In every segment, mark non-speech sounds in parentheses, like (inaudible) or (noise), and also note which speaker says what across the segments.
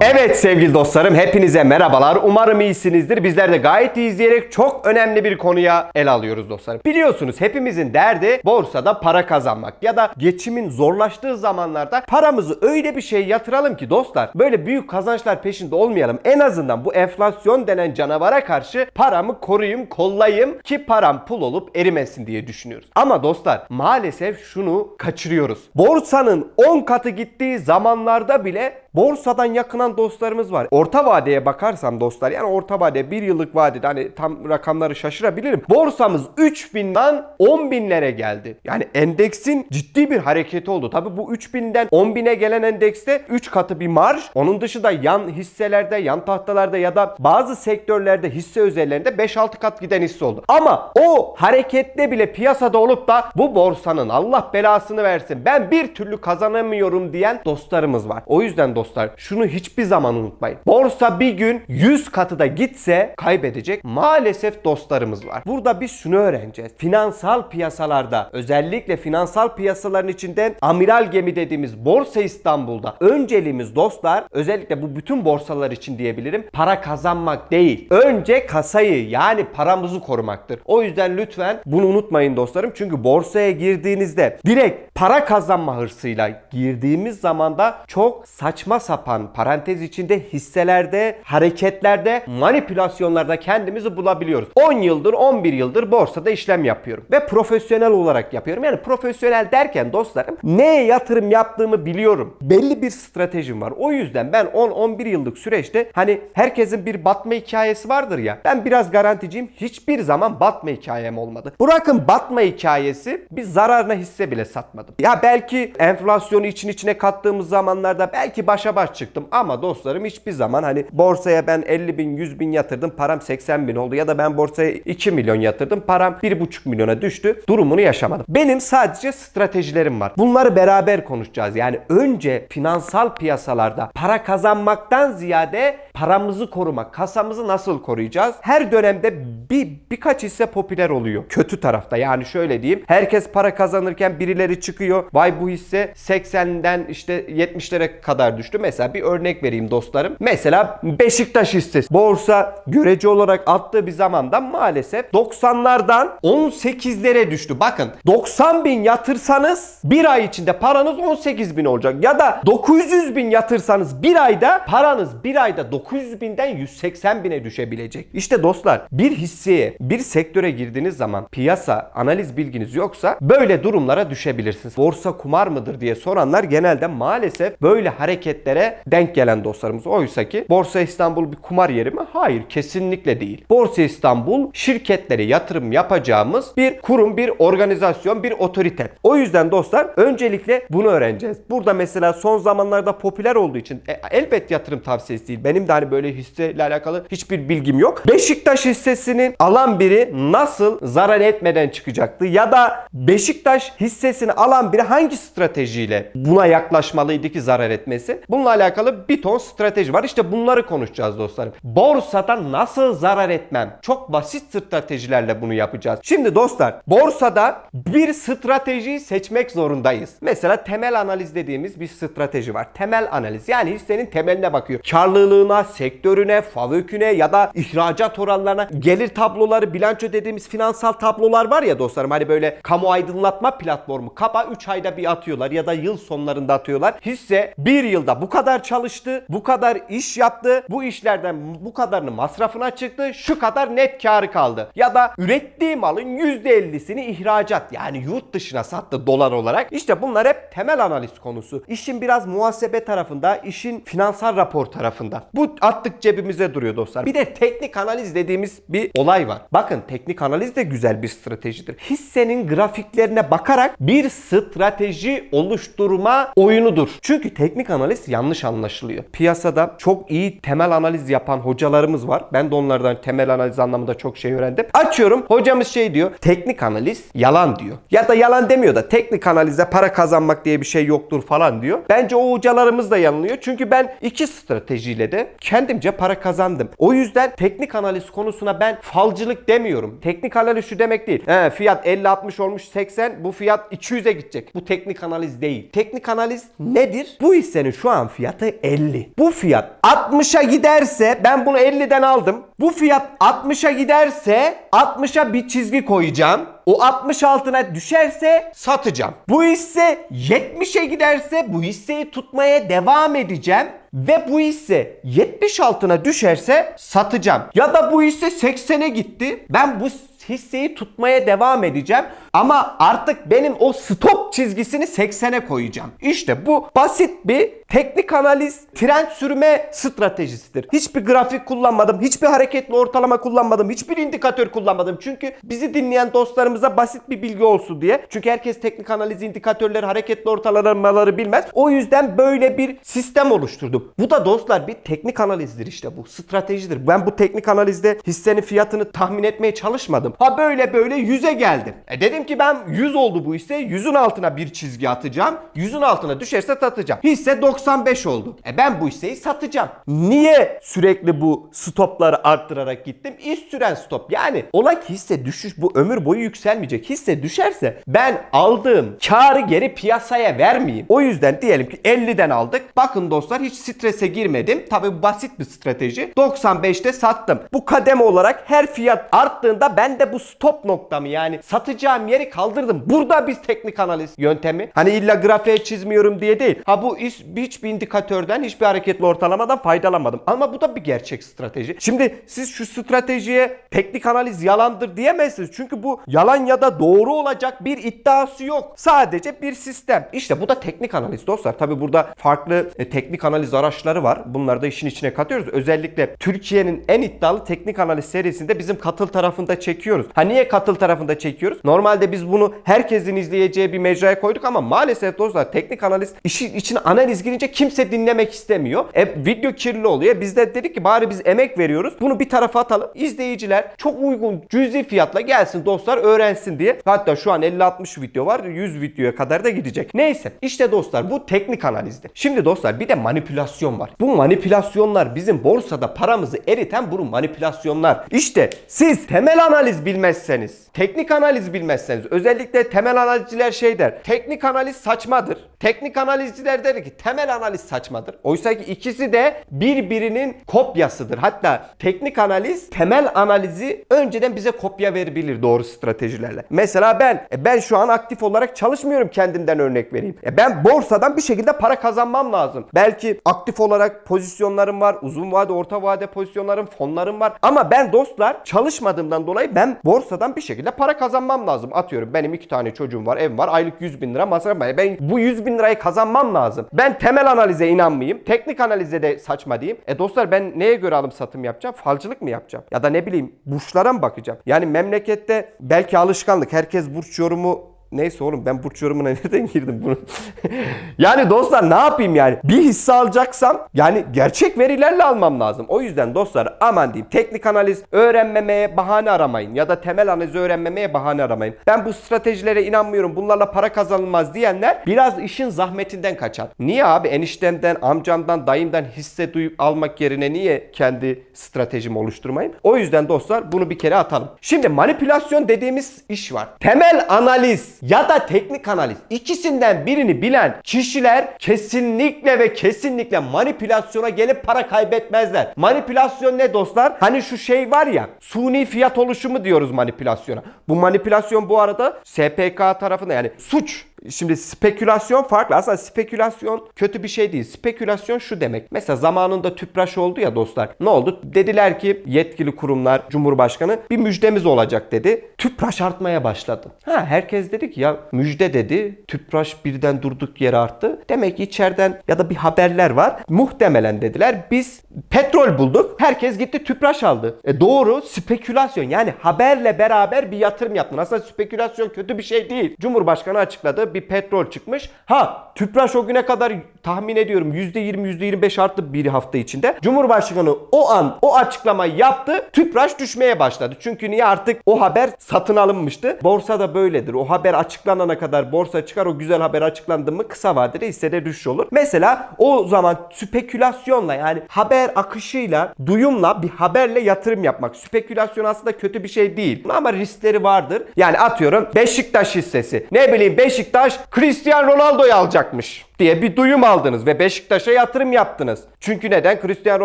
Speaker 1: Evet sevgili dostlarım hepinize merhabalar. Umarım iyisinizdir. Bizler de gayet iyi izleyerek çok önemli bir konuya el alıyoruz dostlarım. Biliyorsunuz hepimizin derdi borsada para kazanmak ya da geçimin zorlaştığı zamanlarda paramızı öyle bir şey yatıralım ki dostlar böyle büyük kazançlar peşinde olmayalım. En azından bu enflasyon denen canavara karşı paramı koruyayım, kollayayım ki param pul olup erimesin diye düşünüyoruz. Ama dostlar maalesef şunu kaçırıyoruz. Borsanın 10 katı gittiği zamanlarda bile borsadan yakınan dostlarımız var. Orta vadeye bakarsam dostlar yani orta vade bir yıllık vadede hani tam rakamları şaşırabilirim. Borsamız 3000'den 10.000'lere geldi. Yani endeksin ciddi bir hareketi oldu. Tabi bu 3000'den 10.000'e gelen endekste 3 katı bir marj. Onun dışında yan hisselerde, yan tahtalarda ya da bazı sektörlerde hisse özellerinde 5-6 kat giden hisse oldu. Ama o harekette bile piyasada olup da bu borsanın Allah belasını versin ben bir türlü kazanamıyorum diyen dostlarımız var. O yüzden dostlar şunu hiçbir zaman unutmayın. Borsa bir gün 100 katı da gitse kaybedecek maalesef dostlarımız var. Burada biz şunu öğreneceğiz. Finansal piyasalarda özellikle finansal piyasaların içinden amiral gemi dediğimiz Borsa İstanbul'da önceliğimiz dostlar özellikle bu bütün borsalar için diyebilirim para kazanmak değil. Önce kasayı yani paramızı korumaktır. O yüzden lütfen bunu unutmayın dostlarım. Çünkü borsaya girdiğinizde direkt para kazanma hırsıyla girdiğimiz zamanda çok saçma sapan parantez içinde hisselerde, hareketlerde, manipülasyonlarda kendimizi bulabiliyoruz. 10 yıldır, 11 yıldır borsada işlem yapıyorum ve profesyonel olarak yapıyorum. Yani profesyonel derken dostlarım neye yatırım yaptığımı biliyorum. Belli bir stratejim var. O yüzden ben 10-11 yıllık süreçte hani herkesin bir batma hikayesi vardır ya. Ben biraz garanticiyim. Hiçbir zaman batma hikayem olmadı. Bırakın batma hikayesi bir zararına hisse bile satmadım. Ya belki enflasyonu için içine kattığımız zamanlarda belki başa baş çıktım ama dostlarım hiçbir zaman hani borsaya ben 50 bin 100 bin yatırdım param 80 bin oldu ya da ben borsaya 2 milyon yatırdım param 1,5 milyona düştü durumunu yaşamadım. Benim sadece stratejilerim var. Bunları beraber konuşacağız. Yani önce finansal piyasalarda para kazanmaktan ziyade paramızı korumak, kasamızı nasıl koruyacağız? Her dönemde bir birkaç hisse popüler oluyor. Kötü tarafta yani şöyle diyeyim. Herkes para kazanırken birileri çıkıyor. Vay bu hisse 80'den işte 70'lere kadar düştü. Mesela bir örnek vereyim dostlarım. Mesela Beşiktaş hissesi. Borsa görece olarak attığı bir zamanda maalesef 90'lardan 18'lere düştü. Bakın 90 bin yatırsanız bir ay içinde paranız 18 bin olacak. Ya da 900 bin yatırsanız bir ayda paranız bir ayda 900 binden 180 bine düşebilecek. İşte dostlar bir hisseye bir sektöre girdiğiniz zaman piyasa analiz bilginiz yoksa böyle durumlara düşebilirsiniz. Borsa kumar mıdır diye soranlar genelde maalesef böyle hareketlere denk gelen dostlarımız. Oysa ki Borsa İstanbul bir kumar yeri mi? Hayır kesinlikle değil. Borsa İstanbul şirketlere yatırım yapacağımız bir kurum, bir organizasyon, bir otorite. O yüzden dostlar öncelikle bunu öğreneceğiz. Burada mesela son zamanlarda popüler olduğu için e, elbet yatırım tavsiyesi değil. Benim de hani böyle hisseyle alakalı hiçbir bilgim yok. Beşiktaş hissesini alan biri nasıl zarar etmeden çıkacaktı? Ya da Beşiktaş hissesini alan biri hangi stratejiyle buna yaklaşmalıydı ki zarar etmesi? Bununla alakalı bir ton strateji var. İşte bunları konuşacağız dostlarım. Borsada nasıl zarar etmem? Çok basit stratejilerle bunu yapacağız. Şimdi dostlar borsada bir stratejiyi seçmek zorundayız. Mesela temel analiz dediğimiz bir strateji var. Temel analiz yani hissenin temeline bakıyor. Karlılığına, sektörüne, favöküne ya da ihracat oranlarına, gelir tabloları, bilanço dediğimiz finansal tablolar var ya dostlarım. Hani böyle kamu aydınlatma platformu kapa 3 ayda bir atıyorlar ya da yıl sonlarında atıyorlar. Hisse bir yılda bu kadar çalıştı, bu kadar iş yaptı, bu işlerden bu kadarını masrafına çıktı, şu kadar net karı kaldı. Ya da ürettiği malın %50'sini ihracat yani yurt dışına sattı dolar olarak. İşte bunlar hep temel analiz konusu. İşin biraz muhasebe tarafında, işin finansal rapor tarafında. Bu attık cebimize duruyor dostlar. Bir de teknik analiz dediğimiz bir olay var. Bakın teknik analiz de güzel bir stratejidir. Hissenin grafiklerine bakarak bir strateji oluşturma oyunudur. Çünkü teknik analiz yanlış anlaşılıyor. Piyasada çok iyi temel analiz yapan hocalarımız var. Ben de onlardan temel analiz anlamında çok şey öğrendim. Açıyorum hocamız şey diyor. Teknik analiz yalan diyor. Ya da yalan demiyor da teknik analizde para kazanmak diye bir şey yoktur falan diyor. Bence o hocalarımız da yanılıyor. Çünkü ben iki stratejiyle de kendimce para kazandım. O yüzden teknik analiz konusuna ben falcılık demiyorum. Teknik analiz şu demek değil. He, fiyat 50-60 olmuş 80 bu fiyat 200'e gidecek. Bu teknik analiz değil. Teknik analiz nedir? Bu hissenin şu an fiyatı 50 50. Bu fiyat 60'a giderse ben bunu 50'den aldım. Bu fiyat 60'a giderse 60'a bir çizgi koyacağım. O 60 altına düşerse satacağım. Bu hisse 70'e giderse bu hisseyi tutmaya devam edeceğim. Ve bu hisse 70 altına düşerse satacağım. Ya da bu hisse 80'e gitti. Ben bu hisseyi tutmaya devam edeceğim. Ama artık benim o stop çizgisini 80'e koyacağım. İşte bu basit bir teknik analiz, trend sürme stratejisidir. Hiçbir grafik kullanmadım, hiçbir hareketli ortalama kullanmadım, hiçbir indikatör kullanmadım. Çünkü bizi dinleyen dostlarımıza basit bir bilgi olsun diye. Çünkü herkes teknik analiz indikatörleri, hareketli ortalamaları bilmez. O yüzden böyle bir sistem oluşturdum. Bu da dostlar bir teknik analizdir işte bu. Stratejidir. Ben bu teknik analizde hissenin fiyatını tahmin etmeye çalışmadım. Ha böyle böyle 100'e geldim. E dedim ki ben 100 oldu bu hisse. 100'ün altına bir çizgi atacağım. 100'ün altına düşerse satacağım. Hisse 95 oldu. E ben bu hisseyi satacağım. Niye sürekli bu stopları arttırarak gittim? İş süren stop. Yani ola ki hisse düşüş bu ömür boyu yükselmeyecek. Hisse düşerse ben aldığım karı geri piyasaya vermeyeyim. O yüzden diyelim ki 50'den aldık. Bakın dostlar hiç strese girmedim. Tabi basit bir strateji. 95'te sattım. Bu kademe olarak her fiyat arttığında ben de bu stop noktamı yani satacağım yeri kaldırdım. Burada biz teknik analiz yöntemi. Hani illa grafiğe çizmiyorum diye değil. Ha bu iş, hiçbir indikatörden hiçbir hareketli ortalamadan faydalanmadım. Ama bu da bir gerçek strateji. Şimdi siz şu stratejiye teknik analiz yalandır diyemezsiniz. Çünkü bu yalan ya da doğru olacak bir iddiası yok. Sadece bir sistem. İşte bu da teknik analiz dostlar. Tabi burada farklı e, teknik analiz araçları var. Bunları da işin içine katıyoruz. Özellikle Türkiye'nin en iddialı teknik analiz serisinde bizim katıl tarafında çekiyoruz. Ha niye katıl tarafında çekiyoruz? Normalde biz bunu herkesin izleyeceği bir mecraya koyduk ama maalesef dostlar teknik analiz işin içine analiz girince kimse dinlemek istemiyor. E, video kirli oluyor. Biz de dedik ki bari biz emek veriyoruz. Bunu bir tarafa atalım. İzleyiciler çok uygun cüzi fiyatla gelsin dostlar öğrensin diye. Hatta şu an 50-60 video var. 100 videoya kadar da gidecek. Neyse işte dostlar bu teknik analizdi. Şimdi dostlar bir de manipülasyon var. Bu manipülasyonlar bizim borsada paramızı eriten bu manipülasyonlar. İşte siz temel analiz bilmezseniz, teknik analiz bilmezseniz özellikle temel analizciler şey der. Teknik analiz saçmadır. Teknik analizciler der ki temel analiz saçmadır. Oysa ki ikisi de birbirinin kopyasıdır. Hatta teknik analiz temel analizi önceden bize kopya verebilir doğru stratejilerle. Mesela ben e ben şu an aktif olarak çalışmıyorum kendimden örnek vereyim. E ben borsadan bir şekilde para kazanmam lazım. Belki aktif olarak pozisyonlarım var, uzun vade, orta vade pozisyonlarım, fonlarım var. Ama ben dostlar çalışmadığımdan dolayı ben borsadan bir şekilde para kazanmam lazım. Atıyorum benim iki tane çocuğum var, evim var, aylık 100 bin lira masraf var. Ben bu 100 bin lirayı kazanmam lazım. Ben temel analize inanmayayım, teknik analize de saçma diyeyim. E dostlar ben neye göre alım satım yapacağım? Falcılık mı yapacağım? Ya da ne bileyim burçlara mı bakacağım? Yani memlekette belki alışkanlık herkes burç yorumu Neyse oğlum ben burç yorumuna (laughs) nereden girdim bunu? (laughs) yani dostlar ne yapayım yani? Bir hisse alacaksam yani gerçek verilerle almam lazım. O yüzden dostlar aman diyeyim teknik analiz öğrenmemeye bahane aramayın. Ya da temel analiz öğrenmemeye bahane aramayın. Ben bu stratejilere inanmıyorum. Bunlarla para kazanılmaz diyenler biraz işin zahmetinden kaçar. Niye abi eniştemden, amcamdan, dayımdan hisse duyup almak yerine niye kendi stratejimi oluşturmayayım? O yüzden dostlar bunu bir kere atalım. Şimdi manipülasyon dediğimiz iş var. Temel analiz ya da teknik analiz ikisinden birini bilen kişiler kesinlikle ve kesinlikle manipülasyona gelip para kaybetmezler. Manipülasyon ne dostlar? Hani şu şey var ya suni fiyat oluşumu diyoruz manipülasyona. Bu manipülasyon bu arada SPK tarafında yani suç Şimdi spekülasyon farklı. Aslında spekülasyon kötü bir şey değil. Spekülasyon şu demek. Mesela zamanında tüpraş oldu ya dostlar. Ne oldu? Dediler ki yetkili kurumlar, Cumhurbaşkanı bir müjdemiz olacak dedi. Tüpraş artmaya başladı. Ha herkes dedi ki ya müjde dedi. Tüpraş birden durduk yere arttı. Demek ki içeriden ya da bir haberler var. Muhtemelen dediler biz petrol bulduk. Herkes gitti tüpraş aldı. E doğru spekülasyon yani haberle beraber bir yatırım yaptın. Aslında spekülasyon kötü bir şey değil. Cumhurbaşkanı açıkladı bir petrol çıkmış. Ha tüpraş o güne kadar tahmin ediyorum %20 %25 arttı bir hafta içinde. Cumhurbaşkanı o an o açıklamayı yaptı. Tüpraş düşmeye başladı. Çünkü niye artık o haber satın alınmıştı. Borsa da böyledir. O haber açıklanana kadar borsa çıkar. O güzel haber açıklandı mı kısa vadede hissede düşüş olur. Mesela o zaman spekülasyonla yani haber akışıyla, duyumla bir haberle yatırım yapmak. Spekülasyon aslında kötü bir şey değil. Ama riskleri vardır. Yani atıyorum Beşiktaş hissesi. Ne bileyim Beşiktaş Cristiano Ronaldo'yu alacakmış. Diye bir duyum aldınız ve Beşiktaş'a yatırım yaptınız. Çünkü neden? Cristiano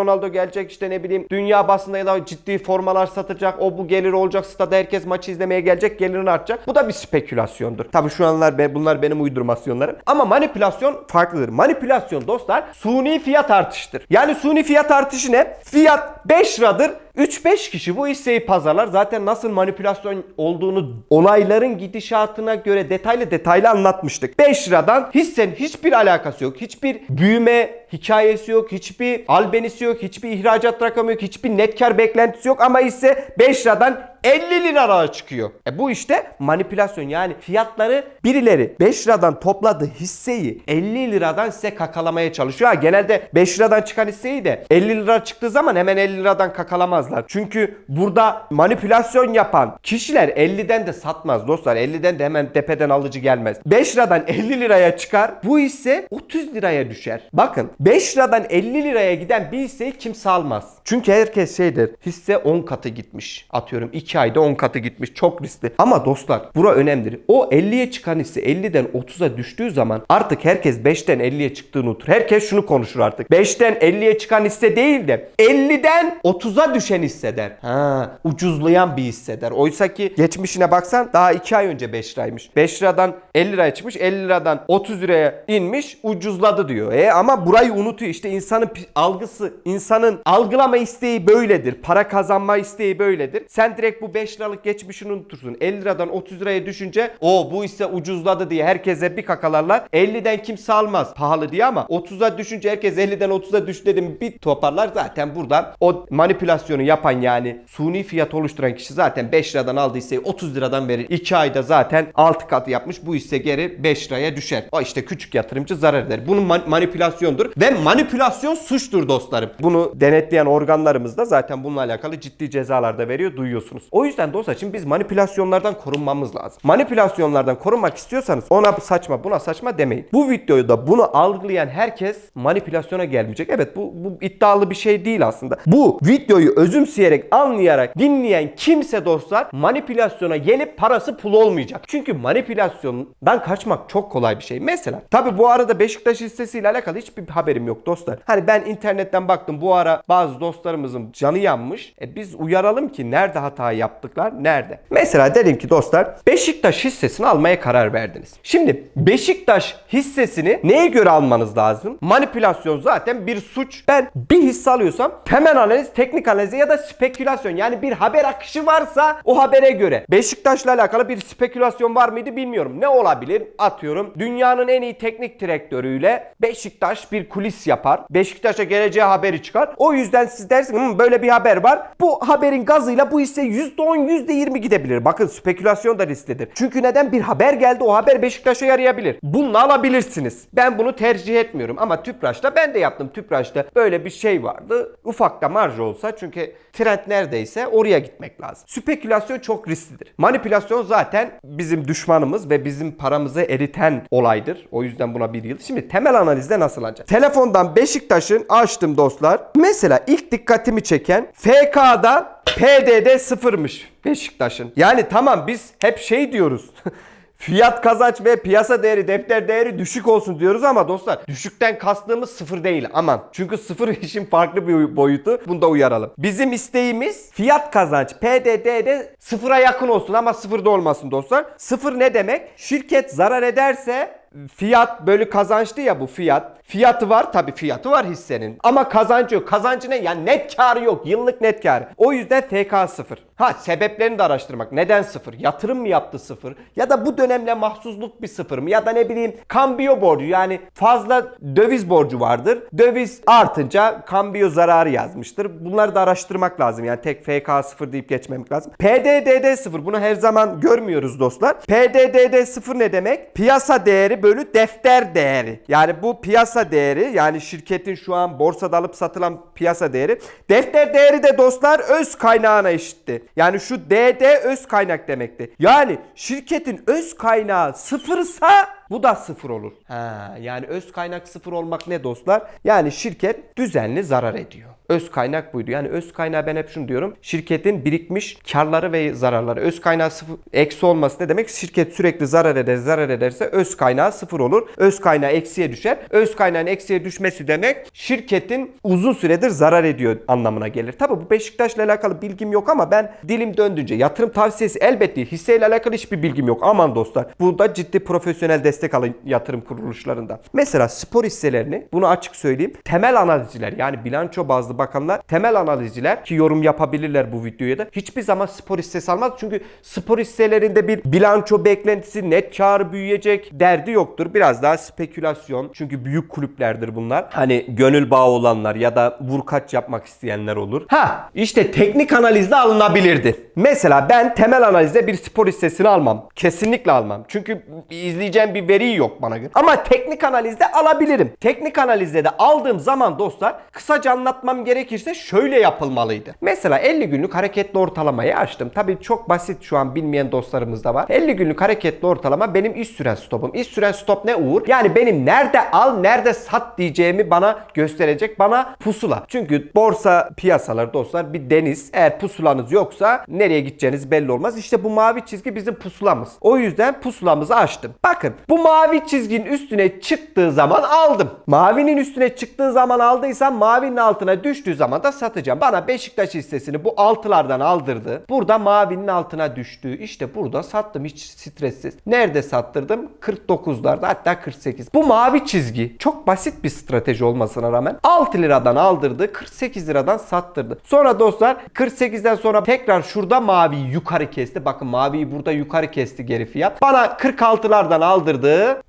Speaker 1: Ronaldo gelecek işte ne bileyim dünya basında ya da ciddi formalar satacak. O bu gelir olacak. Stada herkes maçı izlemeye gelecek. Gelirin artacak. Bu da bir spekülasyondur. Tabii şu anlar bunlar benim uydurmasyonlarım. Ama manipülasyon farklıdır. Manipülasyon dostlar suni fiyat artıştır. Yani suni fiyat artışı ne? Fiyat 5 liradır. 3-5 kişi bu hisseyi pazarlar. Zaten nasıl manipülasyon olduğunu olayların gidişatına göre detaylı detaylı anlatmıştık. 5 liradan hissenin hiçbir alakası yok. Hiçbir büyüme hikayesi yok. Hiçbir albenisi yok. Hiçbir ihracat rakamı yok. Hiçbir net kar beklentisi yok. Ama hisse 5 liradan 50 liraya çıkıyor. E bu işte manipülasyon yani fiyatları birileri 5 liradan topladığı hisseyi 50 liradan size kakalamaya çalışıyor. Ha, genelde 5 liradan çıkan hisseyi de 50 lira çıktığı zaman hemen 50 liradan kakalamazlar. Çünkü burada manipülasyon yapan kişiler 50'den de satmaz dostlar. 50'den de hemen tepeden alıcı gelmez. 5 liradan 50 liraya çıkar. Bu hisse 30 liraya düşer. Bakın 5 liradan 50 liraya giden bir hisseyi kimse almaz. Çünkü herkes şeydir. Hisse 10 katı gitmiş. Atıyorum 2 ayda 10 katı gitmiş. Çok riskli. Ama dostlar bura önemlidir. O 50'ye çıkan hisse 50'den 30'a düştüğü zaman artık herkes 5'ten 50'ye çıktığını unutur. Herkes şunu konuşur artık. 5'ten 50'ye çıkan hisse değil de 50'den 30'a düşen hisse der. Ha, ucuzlayan bir hisse der. Oysa ki geçmişine baksan daha 2 ay önce 5 liraymış. 5 liradan 50 liraya çıkmış. 50 liradan 30 liraya inmiş. Ucuzladı diyor. E ama burayı unutuyor. İşte insanın algısı, insanın algılama isteği böyledir. Para kazanma isteği böyledir. Sen direkt bu 5 liralık geçmişini unutursun. 50 liradan 30 liraya düşünce o bu hisse ucuzladı diye herkese bir kakalarlar. 50'den kimse almaz pahalı diye ama 30'a düşünce herkes 50'den 30'a düş dedim bir toparlar. Zaten burada o manipülasyonu yapan yani suni fiyat oluşturan kişi zaten 5 liradan aldığı hisseyi 30 liradan verir. 2 ayda zaten 6 katı yapmış. Bu hisse geri 5 liraya düşer. O işte küçük yatırımcı zarar eder. Bunun man- manipülasyondur ve manipülasyon suçtur dostlarım. Bunu denetleyen organlarımız da zaten bununla alakalı ciddi cezalar da veriyor duyuyorsunuz. O yüzden dostlar şimdi biz manipülasyonlardan korunmamız lazım. Manipülasyonlardan korunmak istiyorsanız ona saçma buna saçma demeyin. Bu videoda bunu algılayan herkes manipülasyona gelmeyecek. Evet bu, bu iddialı bir şey değil aslında. Bu videoyu özümseyerek anlayarak dinleyen kimse dostlar manipülasyona gelip parası pul olmayacak. Çünkü manipülasyondan kaçmak çok kolay bir şey. Mesela tabi bu arada Beşiktaş hissesiyle alakalı hiçbir haberim yok dostlar. Hani ben internetten baktım bu ara bazı dostlarımızın canı yanmış. E biz uyaralım ki nerede hata yaptıklar nerede. Mesela dedim ki dostlar Beşiktaş hissesini almaya karar verdiniz. Şimdi Beşiktaş hissesini neye göre almanız lazım? Manipülasyon zaten bir suç. Ben bir hisse alıyorsam temel analiz, teknik analiz ya da spekülasyon yani bir haber akışı varsa o habere göre. Beşiktaş'la alakalı bir spekülasyon var mıydı bilmiyorum. Ne olabilir? Atıyorum dünyanın en iyi teknik direktörüyle Beşiktaş bir kulis yapar. Beşiktaş'a geleceği haberi çıkar. O yüzden siz dersiniz "Hmm, böyle bir haber var. Bu haberin gazıyla bu hisse %10 %20 gidebilir. Bakın spekülasyon da risklidir. Çünkü neden bir haber geldi o haber Beşiktaş'a yarayabilir. Bununla alabilirsiniz. Ben bunu tercih etmiyorum ama Tüpraş'ta ben de yaptım. Tüpraş'ta böyle bir şey vardı. Ufak da marj olsa çünkü trend neredeyse oraya gitmek lazım. Spekülasyon çok risklidir. Manipülasyon zaten bizim düşmanımız ve bizim paramızı eriten olaydır. O yüzden buna bir yıl. Şimdi temel analizde nasıl ancak? Telefondan Beşiktaş'ın açtım dostlar. Mesela ilk dikkatimi çeken FK'da PDD sıfırmış Beşiktaş'ın. Yani tamam biz hep şey diyoruz. (laughs) Fiyat kazanç ve piyasa değeri, defter değeri düşük olsun diyoruz ama dostlar düşükten kastığımız sıfır değil aman. Çünkü sıfır (laughs) işin farklı bir boyutu. Bunda uyaralım. Bizim isteğimiz fiyat kazanç PDD'de sıfıra yakın olsun ama sıfırda olmasın dostlar. Sıfır ne demek? Şirket zarar ederse Fiyat bölü kazançlı ya bu fiyat. Fiyatı var tabii fiyatı var hissenin. Ama kazancı yok. Kazancı ne? Yani net karı yok. Yıllık net karı. O yüzden FK sıfır. Ha sebeplerini de araştırmak. Neden sıfır? Yatırım mı yaptı sıfır? Ya da bu dönemle mahsuzluk bir sıfır mı? Ya da ne bileyim kambiyo borcu yani fazla döviz borcu vardır. Döviz artınca kambiyo zararı yazmıştır. Bunları da araştırmak lazım. Yani tek FK sıfır deyip geçmemek lazım. PDDD sıfır. Bunu her zaman görmüyoruz dostlar. PDDD sıfır ne demek? Piyasa değeri bölü defter değeri. Yani bu piyasa değeri yani şirketin şu an borsada alıp satılan piyasa değeri. Defter değeri de dostlar öz kaynağına eşitti. Yani şu DD öz kaynak demekti. Yani şirketin öz kaynağı sıfırsa bu da sıfır olur. Ha, yani öz kaynak sıfır olmak ne dostlar? Yani şirket düzenli zarar ediyor. Öz kaynak buydu. Yani öz kaynağı ben hep şunu diyorum. Şirketin birikmiş karları ve zararları. Öz kaynağı sıfır, eksi olması ne demek? Şirket sürekli zarar eder, zarar ederse öz kaynağı sıfır olur. Öz kaynağı eksiye düşer. Öz kaynağın eksiye düşmesi demek şirketin uzun süredir zarar ediyor anlamına gelir. Tabi bu Beşiktaş'la alakalı bilgim yok ama ben dilim döndüğünce yatırım tavsiyesi elbette. Hisseyle alakalı hiçbir bilgim yok. Aman dostlar. Burada ciddi profesyonel destek alın yatırım kuruluşlarından. Mesela spor hisselerini bunu açık söyleyeyim. Temel analizciler yani bilanço bazlı bakanlar temel analizciler ki yorum yapabilirler bu videoya da hiçbir zaman spor hissesi almaz. Çünkü spor hisselerinde bir bilanço beklentisi net kar büyüyecek derdi yoktur. Biraz daha spekülasyon. Çünkü büyük kulüplerdir bunlar. Hani gönül bağı olanlar ya da vurkaç yapmak isteyenler olur. Ha işte teknik analizde alınabilirdi. Mesela ben temel analizde bir spor hissesini almam. Kesinlikle almam. Çünkü izleyeceğim bir veri yok bana göre. Ama teknik analizde alabilirim. Teknik analizde de aldığım zaman dostlar kısaca anlatmam gerekirse şöyle yapılmalıydı. Mesela 50 günlük hareketli ortalamayı açtım. Tabii çok basit şu an bilmeyen dostlarımız da var. 50 günlük hareketli ortalama benim iş süren stopum. İş süren stop ne Uğur? Yani benim nerede al nerede sat diyeceğimi bana gösterecek bana pusula. Çünkü borsa piyasaları dostlar bir deniz. Eğer pusulanız yoksa nereye gideceğiniz belli olmaz. İşte bu mavi çizgi bizim pusulamız. O yüzden pusulamızı açtım. Bakın bu mavi çizginin üstüne çıktığı zaman aldım. Mavinin üstüne çıktığı zaman aldıysam mavinin altına düştüğü zaman da satacağım. Bana Beşiktaş hissesini bu altılardan aldırdı. Burada mavinin altına düştü. İşte burada sattım hiç stressiz. Nerede sattırdım? 49'larda hatta 48. Bu mavi çizgi çok basit bir strateji olmasına rağmen 6 liradan aldırdı 48 liradan sattırdı. Sonra dostlar 48'den sonra tekrar şurada maviyi yukarı kesti. Bakın maviyi burada yukarı kesti geri fiyat. Bana 46'lardan aldırdı.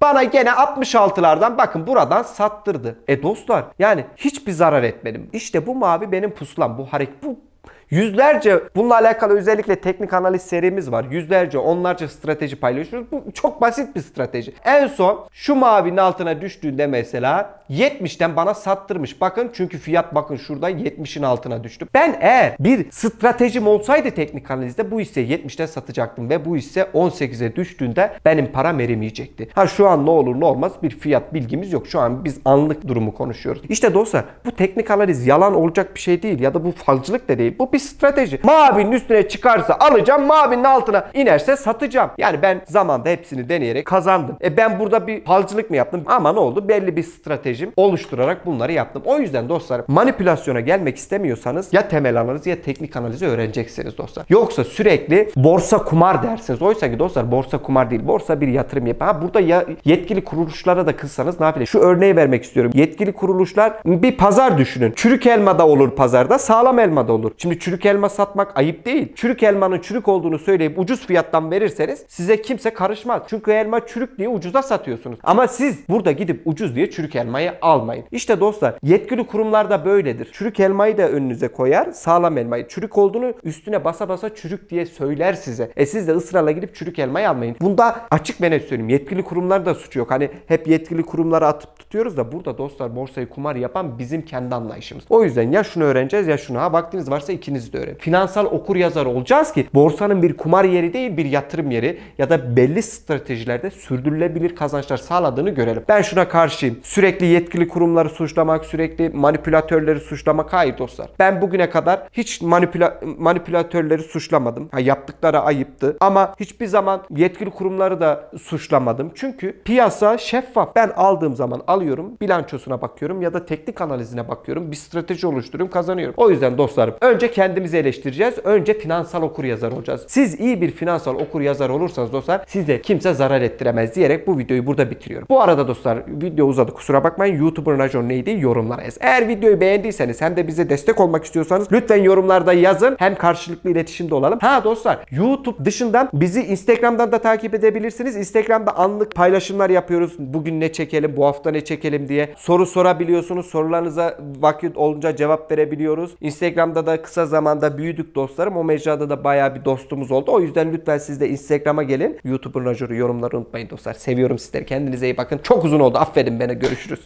Speaker 1: Bana gene 66'lardan bakın buradan sattırdı. E dostlar yani hiçbir zarar etmedim. İşte bu mavi benim pusulam. Bu hareket bu Yüzlerce bununla alakalı özellikle teknik analiz serimiz var. Yüzlerce, onlarca strateji paylaşıyoruz. Bu çok basit bir strateji. En son şu mavinin altına düştüğünde mesela 70'ten bana sattırmış. Bakın çünkü fiyat bakın şurada 70'in altına düştü. Ben eğer bir stratejim olsaydı teknik analizde bu hisseyi 70'ten satacaktım ve bu hisse 18'e düştüğünde benim param erimeyecekti. Ha şu an ne olur ne olmaz bir fiyat bilgimiz yok. Şu an biz anlık durumu konuşuyoruz. İşte dostlar bu teknik analiz yalan olacak bir şey değil ya da bu falcılık da değil. Bu bir strateji. Mavinin üstüne çıkarsa alacağım, mavinin altına inerse satacağım. Yani ben zamanda hepsini deneyerek kazandım. E ben burada bir falcılık mı yaptım? Ama ne oldu? Belli bir stratejim oluşturarak bunları yaptım. O yüzden dostlar manipülasyona gelmek istemiyorsanız ya temel analiz ya teknik analizi öğreneceksiniz dostlar. Yoksa sürekli borsa kumar dersiniz. Oysa ki dostlar borsa kumar değil. Borsa bir yatırım yapı. Ha burada ya yetkili kuruluşlara da kızsanız yapayım? Şu örneği vermek istiyorum. Yetkili kuruluşlar bir pazar düşünün. Çürük elma da olur pazarda, sağlam elma da olur. Şimdi çürük elma satmak ayıp değil. Çürük elmanın çürük olduğunu söyleyip ucuz fiyattan verirseniz size kimse karışmaz. Çünkü elma çürük diye ucuza satıyorsunuz. Ama siz burada gidip ucuz diye çürük elmayı almayın. İşte dostlar yetkili kurumlar da böyledir. Çürük elmayı da önünüze koyar, sağlam elmayı. Çürük olduğunu üstüne basa basa çürük diye söyler size. E siz de ısrarla gidip çürük elmayı almayın. Bunda açık ve net söyleyeyim. Yetkili kurumlar da suçu yok. Hani hep yetkili kurumlara atıp tutuyoruz da burada dostlar borsayı kumar yapan bizim kendi anlayışımız. O yüzden ya şunu öğreneceğiz ya şunu. Ha vaktiniz varsa ikiniz de öğrenin. Finansal okur yazar olacağız ki borsanın bir kumar yeri değil bir yatırım yeri ya da belli stratejilerde sürdürülebilir kazançlar sağladığını görelim. Ben şuna karşıyım. Sürekli yetkili kurumları suçlamak, sürekli manipülatörleri suçlamak hayır dostlar. Ben bugüne kadar hiç manipüla manipülatörleri suçlamadım. Ha, yaptıkları ayıptı ama hiçbir zaman yetkili kurumları da suçlamadım. Çünkü piyasa şeffaf. Ben aldığım zaman alıyorum, bilançosuna bakıyorum ya da teknik analizine bakıyorum. Bir strateji oluşturuyorum, kazanıyorum. O yüzden dostlarım önce kendimizi eleştireceğiz. Önce finansal okur yazar olacağız. Siz iyi bir finansal okur yazar olursanız dostlar size kimse zarar ettiremez diyerek bu videoyu burada bitiriyorum. Bu arada dostlar video uzadı kusura bakmayın. YouTuber'ın racon neydi yorumlara yaz. Eğer videoyu beğendiyseniz hem de bize destek olmak istiyorsanız lütfen yorumlarda yazın. Hem karşılıklı iletişimde olalım. Ha dostlar YouTube dışından bizi Instagram'dan da takip edebilirsiniz. Instagram'da anlık paylaşımlar yapıyoruz. Bugün ne çekelim, bu hafta ne çekelim diye soru sorabiliyorsunuz. Sorularınıza vakit olunca cevap verebiliyoruz. Instagram'da da kısa zamanda büyüdük dostlarım. O mecrada da bayağı bir dostumuz oldu. O yüzden lütfen siz de Instagram'a gelin. YouTube'un rajoru yorumları unutmayın dostlar. Seviyorum sizleri. Kendinize iyi bakın. Çok uzun oldu. Affedin beni. Görüşürüz.